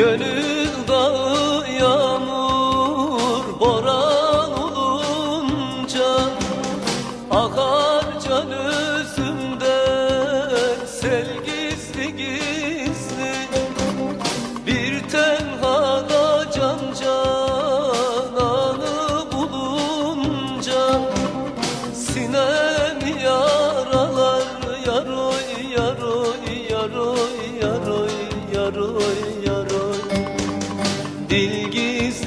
Gönül dağı yağmur boran olunca Akar can özümden. Sel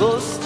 Você